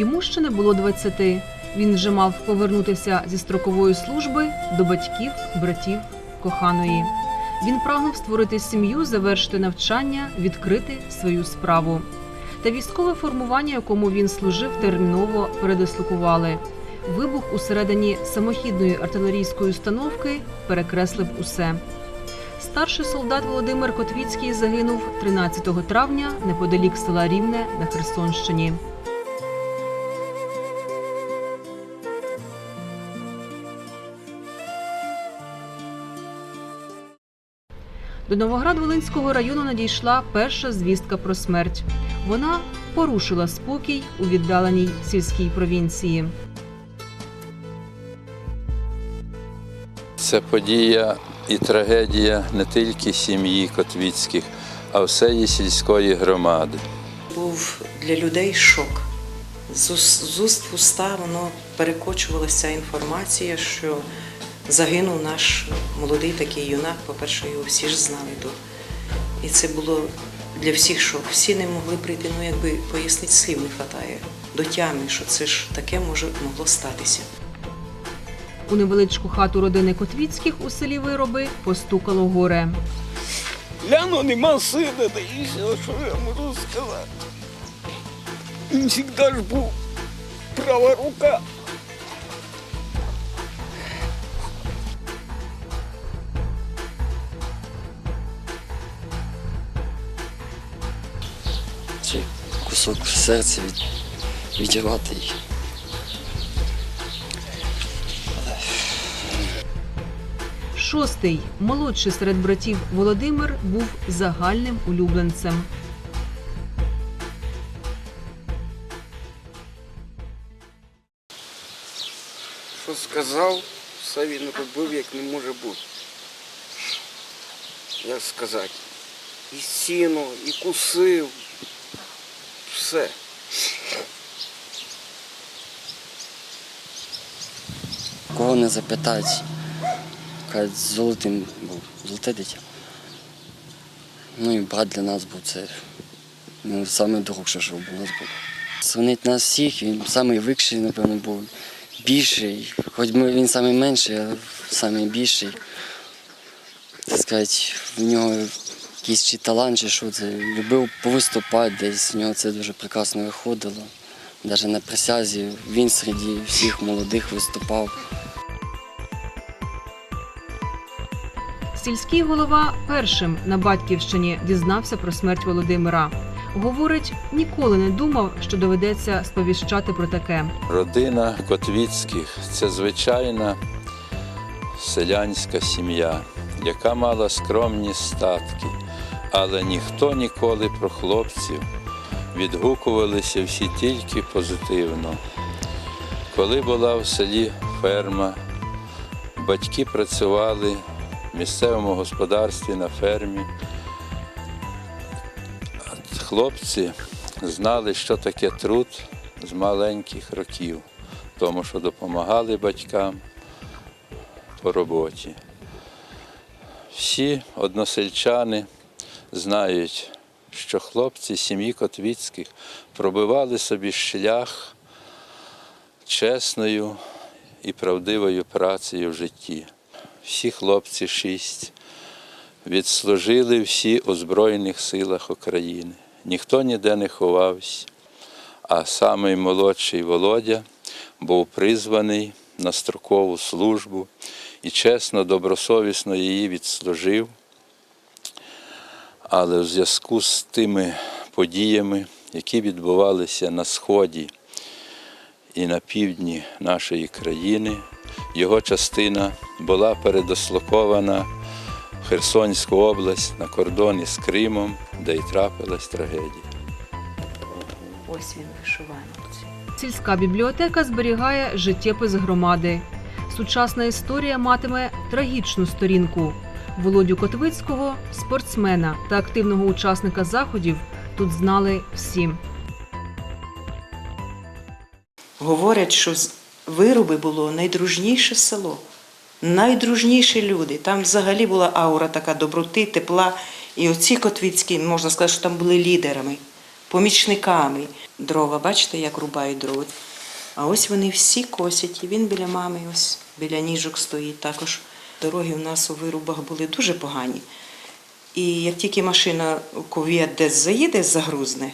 Йому ще не було 20. Він вже мав повернутися зі строкової служби до батьків, братів, коханої. Він прагнув створити сім'ю, завершити навчання, відкрити свою справу. Та військове формування, якому він служив, терміново передислокували. Вибух усередині самохідної артилерійської установки перекреслив усе. Старший солдат Володимир Котвіцький загинув 13 травня неподалік села Рівне на Херсонщині. До Новоград-Волинського району надійшла перша звістка про смерть. Вона порушила спокій у віддаленій сільській провінції. Це подія і трагедія не тільки сім'ї Котвіцьких, а всієї сільської громади. був для людей шок. З уст, в уста воно перекочувалася інформація, що загинув наш молодий такий юнак. По-перше, його всі ж знали то. І це було для всіх шок. Всі не могли прийти, ну якби пояснити слів не вистачає до тями, що це ж таке може могло статися. У невеличку хату родини Котвіцьких у селі Вироби постукало горе. Ляну нема сина, та і все, що я можу сказати. Він завжди ж був права рука. Кусок серця від, відірвати їх. Шостий, молодший серед братів Володимир, був загальним улюбленцем. Що сказав, все він робив, як не може бути. Як сказати, і сіно, і кусив. Все. Кого не запитать, кажуть, золотим був, золоте дитя. Ну і брат для нас був це ну, саме дорогше, що у нас було. Сравнить нас всіх, він найвикший, напевно, був більший. Хоч ми, він найменший, а найбільший. Так сказати, в нього якийсь чи талант, чи що це. Любив повиступати десь, в нього це дуже прекрасно виходило. Навіть на присязі він серед всіх молодих виступав. Сільський голова першим на батьківщині дізнався про смерть Володимира. Говорить, ніколи не думав, що доведеться сповіщати про таке. Родина Котвіцьких це звичайна селянська сім'я, яка мала скромні статки, але ніхто ніколи про хлопців відгукувалися всі тільки позитивно. Коли була в селі ферма, батьки працювали в місцевому господарстві на фермі. Хлопці знали, що таке труд з маленьких років, тому що допомагали батькам по роботі. Всі односельчани знають, що хлопці сім'ї Котвіцьких пробивали собі шлях чесною і правдивою працею в житті. Всі хлопці шість відслужили всі у Збройних силах України. Ніхто ніде не ховався, а самий молодший Володя був призваний на строкову службу і чесно, добросовісно її відслужив. Але в зв'язку з тими подіями, які відбувалися на сході і на півдні нашої країни, його частина була передослокована в Херсонську область на кордоні з Кримом, де й трапилась трагедія. Ось він вишиванці. Сільська бібліотека зберігає життєпис громади. Сучасна історія матиме трагічну сторінку. Володю Котвицького, спортсмена та активного учасника заходів, тут знали всі. Говорять, що з- вироби було найдружніше село, найдружніші люди. Там взагалі була аура така доброти, тепла. І оці Котвіцькі, можна сказати, що там були лідерами. помічниками. Дрова, бачите, як рубають дрова. А ось вони всі косять, і він біля мами, ось біля ніжок стоїть. Також дороги у нас у вирубах були дуже погані. І як тільки машина ковія десь заїде, загрузне,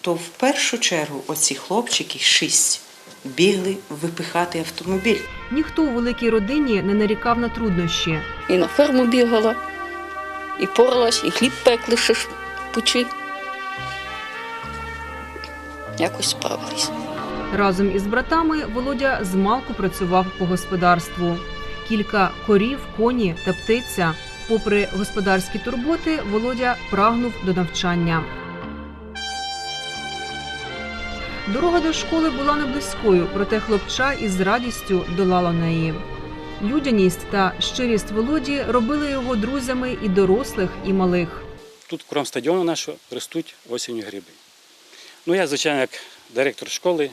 то в першу чергу оці хлопчики, шість, бігли випихати автомобіль. Ніхто у великій родині не нарікав на труднощі. І на ферму бігала, і поралась, і хліб пекли ще ж в. Якось справились. Разом із братами Володя змалку працював по господарству. Кілька корів, коні та птиця. Попри господарські турботи, Володя прагнув до навчання. Дорога до школи була не близькою, проте хлопча із радістю долала неї. Людяність та щирість Володі робили його друзями і дорослих, і малих. Тут крім стадіону нашого ростуть осінню гриби. Ну, я, звичайно, як директор школи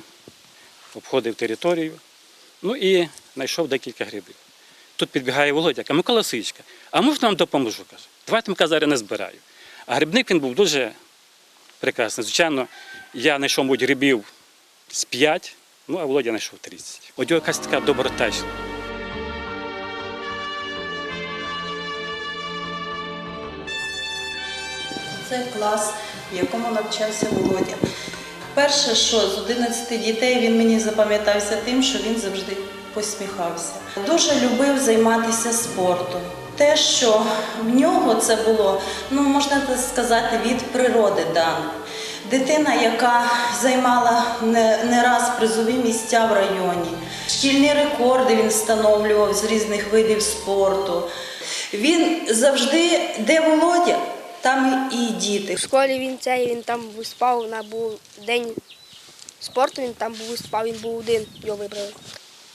обходив територію, ну і знайшов декілька грибів. Тут підбігає Володя, каже, Микола Сичка, а можна вам допоможу? каже. Давайте ми не збираю. А грибник він був дуже прекрасний. Звичайно, я знайшов мабуть, грибів з 5, ну а Володя знайшов 30. От його якась така доброта. Це клас, в якому навчався Володя. Перше, що з 11 дітей він мені запам'ятався тим, що він завжди посміхався. Дуже любив займатися спортом. Те, що в нього це було, ну можна сказати, від природи дано. Дитина, яка займала не, не раз призові місця в районі, шкільні рекорди він встановлював з різних видів спорту. Він завжди, де Володя, там і діти. В школі він цей, він там виступав, на був день спорту, він там був виступав, він був один, його вибрали.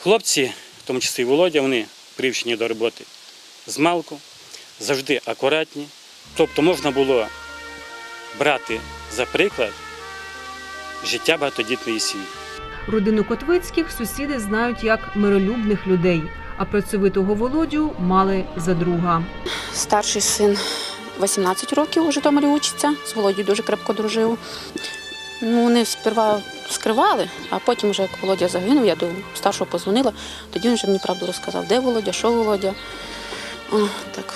Хлопці, в тому числі і Володя, вони привчені до роботи з малку, завжди акуратні. Тобто можна було брати за приклад життя багатодітної сім'ї. Родину Котвицьких сусіди знають як миролюбних людей, а працьовитого Володю мали за друга. Старший син 18 років у Житомирі учиться, з Володією дуже крепко дружив. Ну, вони сперва скривали, а потім, вже як Володя загинув, я до старшого позвонила, тоді він вже мені правду розказав, де Володя, що Володя. О, так,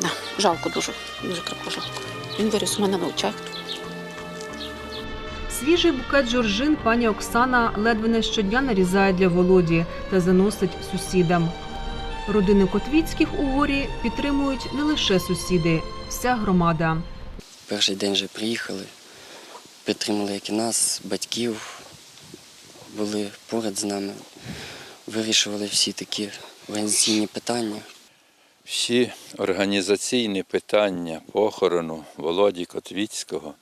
да, жалко дуже, дуже крепко жалко. Він виріс у мене на очах. Свіжий букет жоржин пані Оксана ледве не щодня нарізає для Володі та заносить сусідам. Родини Котвіцьких у горі підтримують не лише сусіди, вся громада. Перший день вже приїхали, підтримали як і нас, батьків, були поряд з нами, вирішували всі такі організаційні питання. Всі організаційні питання похорону Володі Котвіцького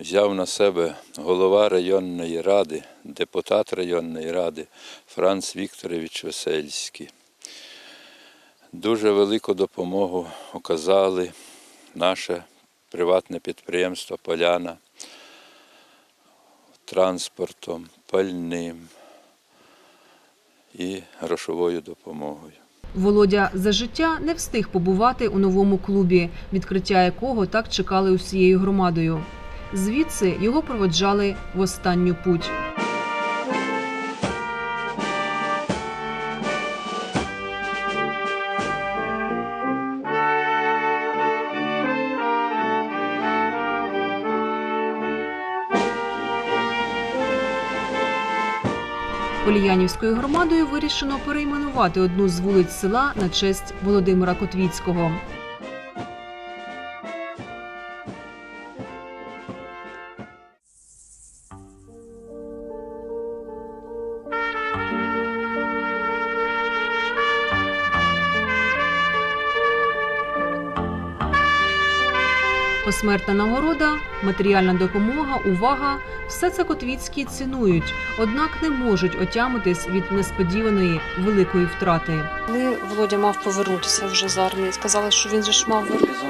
взяв на себе голова районної ради, депутат районної ради Франц Вікторович Весельський. Дуже велику допомогу оказали наше приватне підприємство Поляна транспортом, пальним і грошовою допомогою. Володя за життя не встиг побувати у новому клубі, відкриття якого так чекали усією громадою. Звідси його проводжали в останню путь. Поліянівською громадою вирішено перейменувати одну з вулиць села на честь Володимира Котвіцького. Посмертна нагорода, матеріальна допомога, увага все це Котвіцькі цінують, однак не можуть отямитись від несподіваної великої втрати. Коли Володя мав повернутися вже з армії, сказали, що він же ж мав вернутися.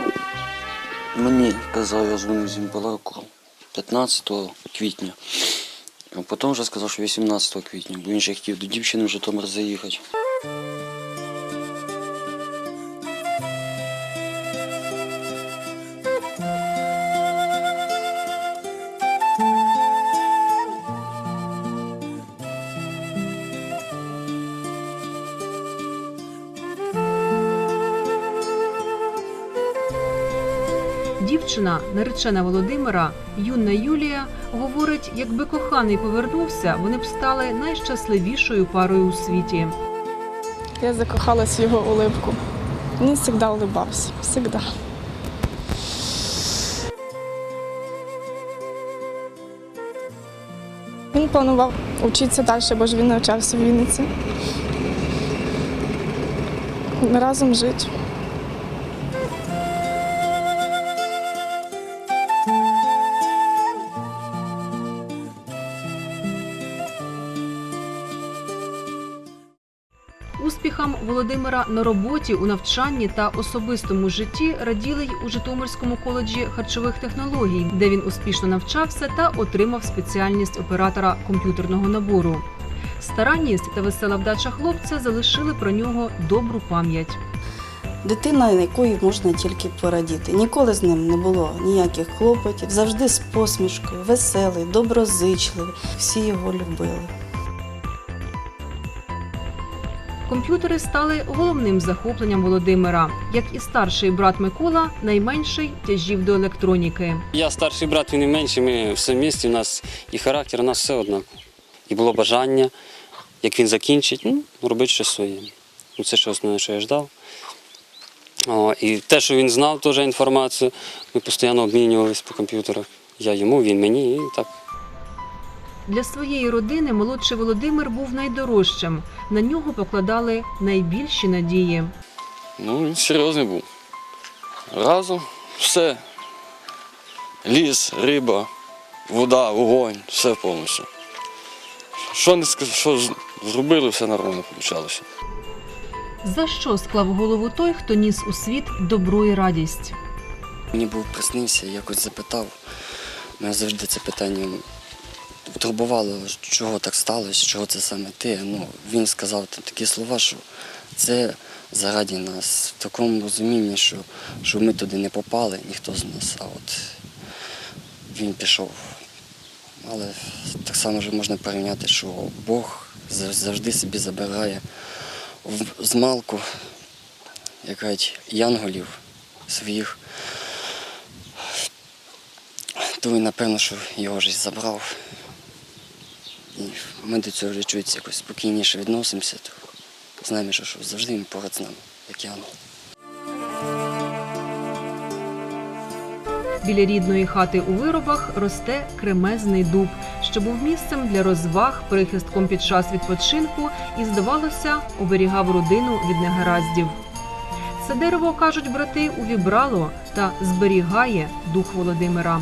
Мені казав, я дзвонив з Імпалаку 15 квітня, а потім вже сказав, що 18 квітня, бо він ще хотів до дівчини в Житомир заїхати. Дівчина, наречена Володимира, юна Юлія, говорить, якби коханий повернувся, вони б стали найщасливішою парою у світі. Я закохалась в його улыбку. Він завжди улыбався. Завжди. Він планував вчитися далі, бо ж він навчався в Вінниці. Разом жити. Володимира на роботі, у навчанні та особистому житті раділи й у Житомирському коледжі харчових технологій, де він успішно навчався та отримав спеціальність оператора комп'ютерного набору. Старанність та весела вдача хлопця залишили про нього добру пам'ять. Дитина, якої можна тільки порадіти. Ніколи з ним не було ніяких клопотів, завжди з посмішкою, веселий, доброзичливий. Всі його любили. Комп'ютери стали головним захопленням Володимира. Як і старший брат Микола, найменший тяжів до електроніки. Я старший брат, він і менший, ми все місті, у нас і характер, у нас все однаково. І було бажання, як він закінчить, ну, робити щось своє. Ну, Це що основне, що я ждав. О, і те, що він знав, теж інформацію, ми постійно обмінювалися по комп'ютерах. Я йому, він мені, і так. Для своєї родини молодший Володимир був найдорожчим. На нього покладали найбільші надії. Ну, він серйозний був. Разом все. Ліс, риба, вода, вогонь, все повністю. Що не сказ... що зробили, все нормально вийшло. За що склав голову той, хто ніс у світ добро і радість? Мені був приснився, якось запитав. Мене завжди це питання турбувало, чого так сталося, чого це саме ти. Ну, він сказав такі слова, що це заради нас, в такому розумінні, що, що ми туди не попали, ніхто з нас, а от він пішов. Але так само вже можна порівняти, що Бог завжди собі забирає в змалку, як кажуть, янголів своїх. То він, напевно, що його ж забрав. І ми до цього чуть якось спокійніше відносимося, то знаємо, що, що завжди він поряд з нами, як янгол. Біля рідної хати у виробах росте кремезний дуб, що був місцем для розваг, прихистком під час відпочинку і, здавалося, оберігав родину від негараздів. Це дерево, кажуть брати, увібрало та зберігає дух Володимира.